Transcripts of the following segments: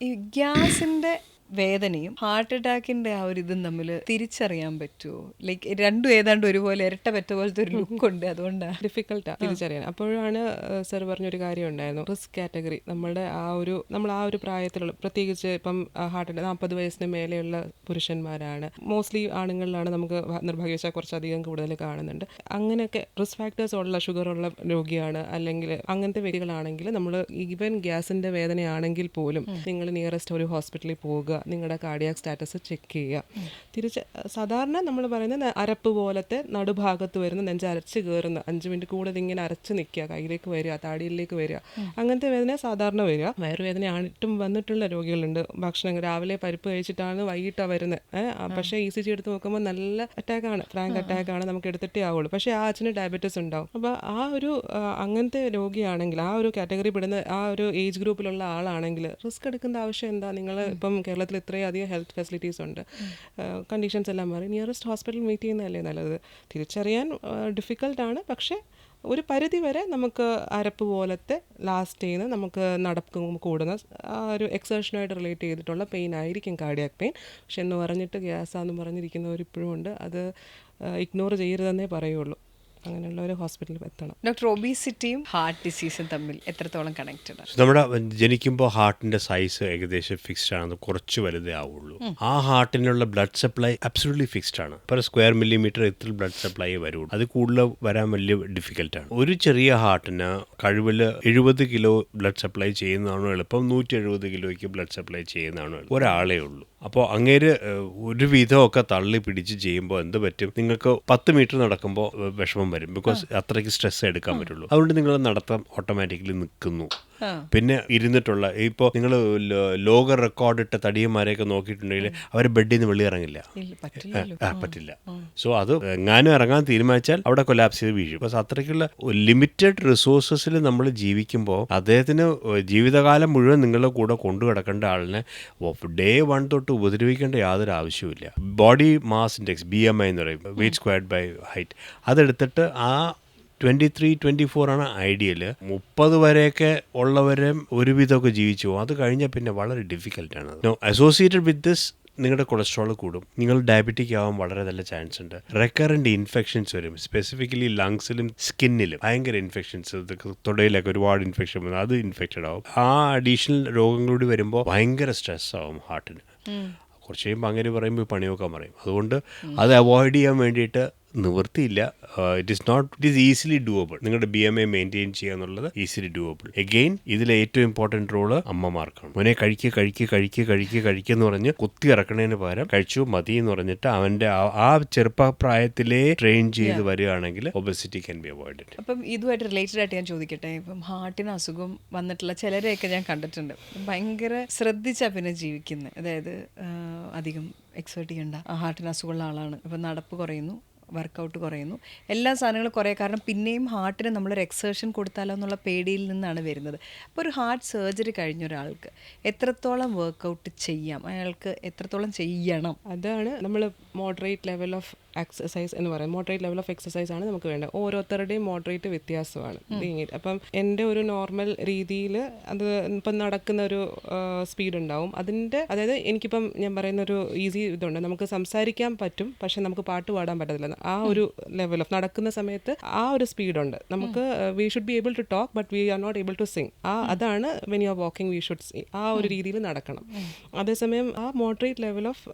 ഈ ഗ്യാസിന്റെ വേദനയും ഹാർട്ട് അറ്റാക്കിന്റെ ആ ഒരു ഇതും തമ്മിൽ തിരിച്ചറിയാൻ പറ്റുമോ ലൈക്ക് രണ്ടും ഏതാണ്ട് ഒരുപോലെ ഇരട്ട പറ്റ പോലത്തെ ഒരു ലുക്ക് ഉണ്ട്. അതുകൊണ്ടാണ് ഡിഫിക്കൽട്ടാണ് തിരിച്ചറിയാൻ. അപ്പോഴാണ് സർ പറഞ്ഞൊരു കാര്യം ഉണ്ടായിരുന്നു. റിസ്ക് കാറ്റഗറി നമ്മളുടെ ആ ഒരു നമ്മൾ ആ ഒരു പ്രായത്തിലുള്ള പ്രത്യേകിച്ച് ഇപ്പം ഹാർട്ട് നാൽപ്പത് വയസ്സിന് മേലെയുള്ള പുരുഷന്മാരാണ്. മോസ്റ്റ്ലി ആണുങ്ങളിലാണ് നമുക്ക് നിർഭാഗ്യവശാൽ കുറച്ചധികം കൂടുതൽ കാണുന്നുണ്ട്. അങ്ങനെയൊക്കെ റിസ്ക് ഫാക്ടേഴ്സ് ഉള്ള ഷുഗർ ഉള്ള രോഗിയാണ് അല്ലെങ്കിൽ അങ്ങനത്തെ വ്യക്തികളാണെങ്കിൽ നമ്മൾ ഈവൻ ഗ്യാസിന്റെ വേദനയാണെങ്കിൽ പോലും നിങ്ങൾ നിയറസ്റ്റ് ഒരു ഹോസ്പിറ്റലിൽ പോവുക. നിങ്ങളുടെ കാർഡിയാക് സ്റ്റാറ്റസ് ചെക്ക് ചെയ്യുക. തിരിച്ച് സാധാരണ നമ്മൾ പറയുന്ന അരപ്പ് പോലത്തെ നടുഭാഗത്ത് വരുന്ന നെഞ്ച് അരച്ച് കയറുന്ന അഞ്ച് മിനിറ്റ് കൂടുതൽ ഇങ്ങനെ അരച്ച് നിൽക്കുക കയ്യിലേക്ക് വരിക താടിയിലേക്ക് വരിക അങ്ങനത്തെ വേദന സാധാരണ വരിക. വയറുവേദന ആയിട്ടും വന്നിട്ടുള്ള രോഗികളുണ്ട്. ഭക്ഷണം രാവിലെ പരിപ്പ് കഴിച്ചിട്ടാണ് വൈകിട്ടാണ് വരുന്നത് പക്ഷേ ഇ സി ജി എടുത്ത് നോക്കുമ്പോൾ നല്ല അറ്റാക്കാണ് ഫ്രാങ്ക് അറ്റാക്കാണ് നമുക്ക് എടുത്തിട്ടേ ആവുള്ളൂ പക്ഷേ ആ അച്ഛന് ഡയബറ്റീസ് ഉണ്ടാവും. അപ്പോൾ ആ ഒരു അങ്ങനത്തെ രോഗിയാണെങ്കിൽ ആ ഒരു കാറ്റഗറി പെടുന്ന ആ ഒരു ഏജ് ഗ്രൂപ്പിലുള്ള ആളാണെങ്കിൽ റിസ്ക് എടുക്കേണ്ട ആവശ്യം എന്താ? നിങ്ങൾ ഇപ്പം കേരളത്തിൽ ഇത്രയും ഇത്രയധികം ഹെൽത്ത് ഫെസിലിറ്റീസ് ഉണ്ട്. കണ്ടീഷൻസ് എല്ലാം മാറി. നിയറസ്റ്റ് ഹോസ്പിറ്റൽ മീറ്റ് ചെയ്യുന്നതല്ലേ നല്ലത്? തിരിച്ചറിയാൻ ഡിഫിക്കൽട്ടാണ് പക്ഷേ ഒരു പരിധി വരെ നമുക്ക് അരപ്പ് പോലത്തെ ലാസ്റ്റ് ചെയ്യുന്ന നമുക്ക് നടക്കും കൂടുന്ന ആ ഒരു എക്സേഷനുമായിട്ട് റിലേറ്റ് ചെയ്തിട്ടുള്ള പെയിൻ ആയിരിക്കും കാർഡിയാക് പെയിൻ പക്ഷെ എന്ന് പറഞ്ഞിട്ട് ഗ്യാസാന്ന് പറഞ്ഞിരിക്കുന്നവരിപ്പോഴും ഉണ്ട്. അത് ഇഗ്നോർ ചെയ്യരുതെന്നേ പറയുള്ളൂ. അങ്ങനെയുള്ള ഒരു ഹോസ്പിറ്റലിൽ എത്തണം. ഡോക്ടർ ഒബീസിറ്റിയും ഹാർട്ട് ഡിസീസും തമ്മിൽ എത്രത്തോളം കണക്റ്റഡ് ആണ്? നമ്മുടെ ജനിക്കുമ്പോൾ ഹാർട്ടിന്റെ സൈസ് ഏകദേശം ഫിക്സ്ഡ് ആണ്. കുറച്ച് വലുതേ ആവുള്ളൂ. ആ ഹാർട്ടിനുള്ള ബ്ലഡ് സപ്ലൈ അബ്സൊല്യൂട്ട്ലി ഫിക്സ്ഡ് ആണ്. പെർ സ്ക്വയർ മില്ലിമീറ്റർ ഇത്ര ബ്ലഡ് സപ്ലൈ വരുള്ളൂ. അത് കൂടുതൽ വരാൻ വലിയ ഡിഫിക്കൽട്ടാണ് ഒരു ചെറിയ ഹാർട്ടിന് കഴിവിൽ എഴുപത് കിലോ ബ്ലഡ് സപ്ലൈ ചെയ്യുന്നതാണോ എളുപ്പം? നൂറ്റി എഴുപത് കിലോയ്ക്ക് ബ്ലഡ് സപ്ലൈ ചെയ്യുന്നതാണോ ഒരാളേ ഉള്ളൂ. അപ്പോൾ അങ്ങേര് ഒരു വിധമൊക്കെ തള്ളി പിടിച്ച് ചെയ്യുമ്പോൾ എന്ത് പറ്റും? നിങ്ങൾക്ക് പത്ത് മീറ്റർ നടക്കുമ്പോൾ വിഷമം വരും. ബിക്കോസ് അത്രയ്ക്ക് സ്ട്രെസ് എടുക്കാൻ പറ്റുള്ളൂ. അതുകൊണ്ട് നിങ്ങൾ നടത്തം ഓട്ടോമാറ്റിക്കലി നിൽക്കുന്നു. പിന്നെ ഇരുന്നിട്ടുള്ള ഇപ്പോൾ നിങ്ങൾ ലോക റെക്കോർഡ് ഇട്ട തടിയന്മാരെയൊക്കെ നോക്കിയിട്ടുണ്ടെങ്കിൽ അവർ ബെഡിൽ നിന്ന് വെളി ഇറങ്ങില്ല ഇല്ല പറ്റില്ല സോ അത് എങ്ങാനും ഇറങ്ങാൻ തീരുമാനിച്ചാൽ അവിടെ കൊലാപ്സ് ചെയ്ത് വീഴും. ബിക്കോസ് അത്രയ്ക്കുള്ള ലിമിറ്റഡ് റിസോഴ്സസിൽ നമ്മൾ ജീവിക്കുമ്പോൾ അദ്ദേഹത്തിന് ജീവിതകാലം മുഴുവൻ നിങ്ങളുടെ കൂടെ കൊണ്ടു കിടക്കേണ്ട ആളിനെ ഡേ വൺ തൊട്ട് ഉപദ്രവിക്കേണ്ട യാതൊരു ആവശ്യവുമില്ല. Body mass index B M I എന്ന് പറയും. വെയിറ്റ് സ്ക്വയർഡ് ബൈ ഹൈറ്റ് അതെടുത്തിട്ട് ആ ട്വന്റി ത്രീ ട്വന്റി ഫോർ ആണ് ഐഡിയൽ മുപ്പത് വരെയൊക്കെ ഉള്ളവരെ ഒരുവിധമൊക്കെ ജീവിച്ചു പോകും. അത് കഴിഞ്ഞാൽ പിന്നെ വളരെ ഡിഫിക്കൽട്ടാണ് അസോസിയേറ്റഡ് വിത്ത് ദിസ് നിങ്ങളുടെ കൊളസ്ട്രോൾ കൂടും. നിങ്ങൾ ഡയബറ്റിക് ആവാൻ വളരെ നല്ല ചാൻസ് ഉണ്ട്. റെക്കറന്റ് ഇൻഫെക്ഷൻസ് വരും. സ്പെസിഫിക്കലി ലങ്സിലും സ്കിന്നിലും ഭയങ്കര ഇൻഫെക്ഷൻസ് തുടയിലൊക്കെ ഒരുപാട് ഇൻഫെക്ഷൻ വന്നു അത് ഇൻഫെക്റ്റഡ് ആവും. ആ അഡീഷണൽ രോഗങ്ങളൂടി വരുമ്പോൾ ഭയങ്കര സ്ട്രെസ് ആവും ഹാർട്ടിന് കുറച്ച് കഴിയുമ്പോൾ അങ്ങനെ പറയുമ്പോൾ പണിയൊക്കെ പറയും അതുകൊണ്ട് അത് അവോയ്ഡ് ചെയ്യാൻ വേണ്ടിയിട്ട് നിവൃത്തിയില്ല. It is not it is easily doable നിങ്ങളുടെ ബി എം എ മെയിന്റെയിൻ ചെയ്യുക എന്നുള്ളത് ഈസിലി ഡൂവബിൾ എഗെയിൻ ഇതിലെ ഏറ്റവും ഇമ്പോർട്ടന്റ് റോൾ അമ്മമാർക്കാണ്. മോനെ കഴിക്കുക കഴിക്കുക കഴിക്കുക കഴിക്കുക കഴിക്കുക എന്ന് പറഞ്ഞ് കുത്തി ഇറക്കണതിന് പകരം കഴിച്ചു മതി എന്ന് പറഞ്ഞിട്ട് അവന്റെ ആ- ചെറുപ്പപ്രായത്തിലെ ട്രെയിൻ ചെയ്ത് വരികയാണെങ്കിൽ ഒബസിറ്റി ക്യാൻ ബി അവോയ്ഡഡ് അപ്പം ഇതുമായിട്ട് റിലേറ്റഡ് ആയിട്ട് ഞാൻ ചോദിക്കട്ടെ? ഇപ്പം ഹാർട്ടിന് അസുഖം വന്നിട്ടുള്ള ചിലരെയൊക്കെ ഞാൻ കണ്ടിട്ടുണ്ട്. ഭയങ്കര ശ്രദ്ധിച്ചാ പിന്നെ ജീവിക്കുന്നത് അതായത് അധികം എക്സേർട്ട് ചെയ്യേണ്ട. ആ ഹാർട്ടിന് അസുഖമുള്ള ആളാണ്. അപ്പം നടപ്പ് കുറയുന്നു. വർക്കൗട്ട് കുറയുന്നു. എല്ലാ സാധനങ്ങളും കുറേ കാരണം പിന്നെയും ഹാർട്ടിന് നമ്മളൊരു എക്സേഷൻ കൊടുത്താലോ എന്നുള്ള പേടിയിൽ നിന്നാണ് വരുന്നത്. അപ്പോൾ ഒരു ഹാർട്ട് സർജറി കഴിഞ്ഞ ഒരാൾക്ക് എത്രത്തോളം വർക്കൗട്ട് ചെയ്യാം? അയാൾക്ക് എത്രത്തോളം ചെയ്യണം? അതാണ് നമ്മൾ മോഡറേറ്റ് ലെവൽ ഓഫ് എക്സസൈസ് എന്ന് പറയുന്നത്. മോഡറേറ്റ് ലെവൽ ഓഫ് എക്സസൈസ് ആണ് നമുക്ക് വേണ്ടത്. ഓരോരുത്തരുടെയും മോഡറേറ്റ് വ്യത്യാസമാണ്. അപ്പം എന്റെ ഒരു നോർമൽ രീതിയിൽ അത് ഇപ്പം നടക്കുന്ന ഒരു സ്പീഡ് ഉണ്ടാവും. അതിന്റെ അതായത് എനിക്കിപ്പം ഞാൻ പറയുന്ന ഒരു ഈസി ഇതുണ്ട്. നമുക്ക് സംസാരിക്കാൻ പറ്റും പക്ഷെ നമുക്ക് പാട്ട് പാടാൻ പറ്റത്തില്ല. ആ ഒരു ലെവൽ ഓഫ് നടക്കുന്ന സമയത്ത് ആ ഒരു സ്പീഡുണ്ട് നമുക്ക് we should be able to talk but we are not able to sing ആ അതാണ് when you are walking we should ആ ഒരു രീതിയിൽ നടക്കണം. അതേസമയം ആ മോഡറേറ്റ് ലെവൽ ഓഫ്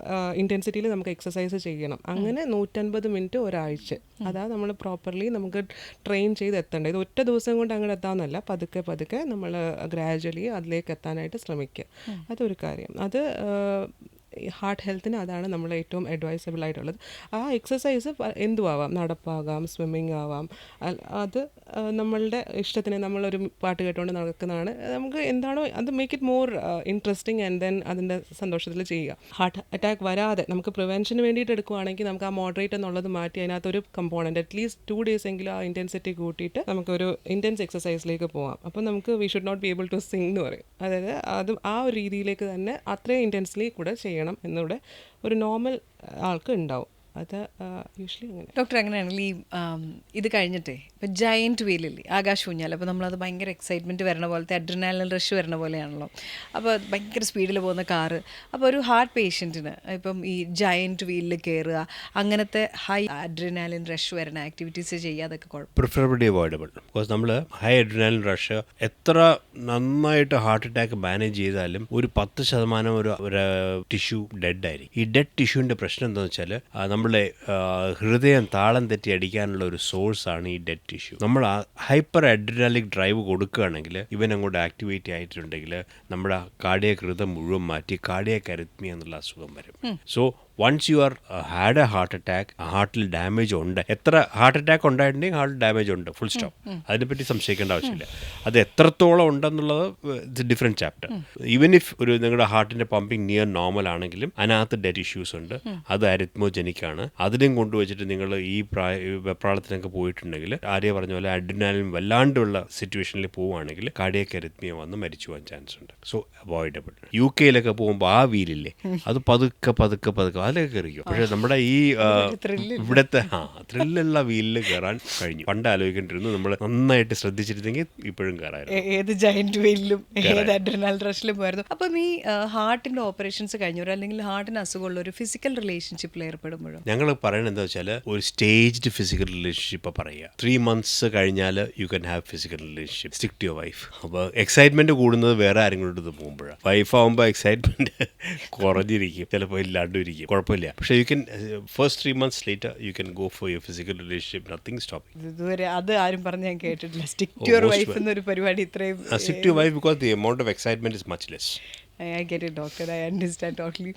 ഇന്റൻസിറ്റിയിൽ നമുക്ക് എക്സസൈസ് ചെയ്യണം. അങ്ങനെ നൂറ്റൻപത് മിനിറ്റ് ഒരാഴ്ച. അതാ നമ്മൾ പ്രോപ്പർലി നമുക്ക് ട്രെയിൻ ചെയ്ത് എത്തേണ്ടത് ഇത് ഒറ്റ ദിവസം കൊണ്ട് അങ്ങോട്ട് എത്താമെന്നല്ല പതുക്കെ പതുക്കെ നമ്മൾ ഗ്രാജുവലി അതിലേക്ക് എത്താനായിട്ട് ശ്രമിക്കുക അതൊരു കാര്യം. അത് ഹാർട്ട് ഹെൽത്തിന് അതാണ് നമ്മൾ ഏറ്റവും അഡ്വൈസബിൾ ആയിട്ടുള്ളത്. ആ എക്സസൈസ് എന്തുവാവാം? നടപ്പാകാം സ്വിമ്മിങ് ആവാം. അത് നമ്മളുടെ ഇഷ്ടത്തിന് നമ്മളൊരു പാട്ട് കേട്ടുകൊണ്ട് നടക്കുന്നതാണ്. നമുക്ക് എന്താണോ അത് make it more interesting and then അതിന്റെ സന്തോഷത്തിൽ ചെയ്യുക. ഹാർട്ട് അറ്റാക്ക് വരാതെ നമുക്ക് പ്രിവെൻഷന് വേണ്ടിയിട്ട് എടുക്കുകയാണെങ്കിൽ നമുക്ക് ആ മോഡറേറ്റ് എന്നുള്ളത് മാറ്റി അതിനകത്തൊരു കമ്പോണന്റ് അറ്റ്ലീസ്റ്റ് ടു ഡേയ്സ് എങ്കിലും ആ ഇന്റൻസിറ്റി കൂട്ടിയിട്ട് നമുക്കൊരു ഇന്റൻസ് എക്സസൈസിലേക്ക് പോകാം അപ്പോൾ നമുക്ക് we should not be able to sing എന്ന് പറയും. അതായത് അത് ആ ഒരു രീതിയിലേക്ക് തന്നെ അത്രയും ഇന്റൻസ്ലി കൂടെ ചെയ്യണം. എന്നിവിടെ ഒരു നോർമൽ ആൾക്ക് ഉണ്ടാവും. അത് യൂഷ്വലി അങ്ങനെ. ഡോക്ടർ അങ്ങനെയാണെങ്കിൽ ഈ ഇത് കഴിഞ്ഞിട്ടേ ഇപ്പം ജയന്റ് വീലില്ലേ ആകാശ് ഊഞ്ഞാൽ അപ്പോൾ നമ്മളത് ഭയങ്കര എക്സൈറ്റ്മെന്റ് വരണ പോലത്തെ അഡ്രിനാലിൻ റഷ് വരണ പോലെയാണല്ലോ. അപ്പോൾ ഭയങ്കര സ്പീഡിൽ പോകുന്ന കാറ്. അപ്പോൾ ഒരു ഹാർട്ട് പേഷ്യന്റിന് ഇപ്പം ഈ ജയന്റ് വീലിൽ കയറുക അങ്ങനത്തെ ഹൈ അഡ്രിനാലിൻ റഷ് വരണ ആക്ടിവിറ്റീസ് ചെയ്യാതൊക്കെ കുഴപ്പം പ്രിഫറബിളി അവോയ്ഡബിൾ ബിക്കോസ് നമ്മൾ ഹൈ അഡ്രിനാലിൻ റഷ് എത്ര നന്നായിട്ട് ഹാർട്ട് അറ്റാക്ക് മാനേജ് ചെയ്താലും ഒരു പത്ത് ശതമാനം ഒരു ഒരു ടിഷ്യൂ ഡെഡ് ആയിരിക്കും. ഈ ഡെഡ് ടിഷ്യൂവിന്റെ പ്രശ്നം എന്താണെന്ന് വെച്ചാൽ നമ്മളെ ആ, ഹൃദയം താളം തെറ്റി അടിക്കാനുള്ള ഒരു സോഴ്സ് ആണ് ഈ ഡെഡ് ടിഷ്യൂ നമ്മൾ ഹൈപ്പർ അഡ്രിനാലിക് ഡ്രൈവ് കൊടുക്കുകയാണെങ്കിൽ ഇവൻ അങ്ങോട്ട് ആക്ടിവേറ്റ് ആയിട്ടുണ്ടെങ്കിൽ നമ്മുടെ കാർഡിയക് ഹൃദം മുഴുവൻ മാറ്റി കാർഡിയക് അരിത്മി എന്നുള്ള അസുഖം വരും. So once you are had a heart attack ഹാർട്ടിൽ damage ഉണ്ട്. എത്ര ഹാർട്ട് അറ്റാക്ക് ഉണ്ടായിട്ടുണ്ടെങ്കിൽ ഹാർട്ട് ഡാമേജ് ഉണ്ട്. ഫുൾ സ്റ്റോപ്പ് അതിനെപ്പറ്റി സംശയിക്കേണ്ട ആവശ്യമില്ല. അത് എത്രത്തോളം ഉണ്ടെന്നുള്ളത് it's different chapter even if ഒരു നിങ്ങളുടെ ഹാർട്ടിന്റെ പമ്പിങ് നിയർ നോർമൽ ആണെങ്കിലും അതിനകത്ത് ഡെഡ് ഇഷ്യൂസ് ഉണ്ട്. അത് അരിത്മോജനിക് ആണ്. അതിനെയും കൊണ്ടുവച്ചിട്ട് നിങ്ങൾ ഈ പ്രായ വെപ്രാളത്തിനൊക്കെ പോയിട്ടുണ്ടെങ്കിൽ ആര്യ പറഞ്ഞ പോലെ അഡിനാലും വല്ലാണ്ടുള്ള സിറ്റുവേഷനിൽ പോവുകയാണെങ്കിൽ കാർഡിയക്ക് അരിത്മിയ വന്ന് മരിച്ചു പോകാൻ ചാൻസ് ഉണ്ട്. സോ അവോയ്ഡബിൾ യു കെയിലൊക്കെ പോകുമ്പോൾ ആ വീലില്ലേ അത് പതുക്കെ പതുക്കെ പതുക്കെ അതിലൊക്കെ കയറിയോ പക്ഷേ നമ്മുടെ ഈ ഇവിടത്തെ ആ ത്രില്ലുള്ള വീലിൽ കയറാൻ കഴിഞ്ഞു. പണ്ട് ആലോചിക്കേണ്ടിരുന്നു നമ്മൾ നന്നായിട്ട് ശ്രദ്ധിച്ചിരുന്നെങ്കിൽ ഇപ്പോഴും കയറായിരുന്നു. ഏത് ജയന്റ് വെയിലും ഏത് അഡ്രിനാൽ റഷിലും പോയിരുന്നു. അപ്പം ഈ ഹാർട്ടിന്റെ ഓപ്പറേഷൻസ് കഴിഞ്ഞവരോ അല്ലെങ്കിൽ ഹാർട്ടിന് അസുഖമുള്ള ഒരു ഫിസിക്കൽ റിലേഷൻഷിപ്പിൽ ഏർപ്പെടുമ്പോഴോ? ഞങ്ങൾ പറയുന്നത് എന്താ വെച്ചാൽ ഒരു സ്റ്റേജ്ഡ് ഫിസിക്കൽ റിലേഷൻഷിപ്പ് പറയുക. ത്രീ മന്ത്സ് കഴിഞ്ഞാൽ you can have physical relationship stick to your wife അപ്പോൾ എക്സൈറ്റ്മെന്റ് കൂടുന്നത് വേറെ ആരെങ്കിലും അടുത്ത് പോകുമ്പോഴാണ് വൈഫ് ആകുമ്പോൾ എക്സൈറ്റ്മെന്റ് കുറഞ്ഞിരിക്കും. ചിലപ്പോൾ ഇല്ലാണ്ടും ഇരിക്കും. കുഴപ്പമില്ല. പക്ഷേ you can first three months later you can go for your physical relationship nothing stopping ഇത് ഇതുവരെ അത് ആരും പറഞ്ഞ് ഞാൻ കേട്ടിട്ടില്ല. സ്റ്റിക് ടു യുവർ വൈഫ് എന്നൊരു പരിപാടി ഇത്രയും stick to wife because the amount of excitement is much less I get it doctor I understand totally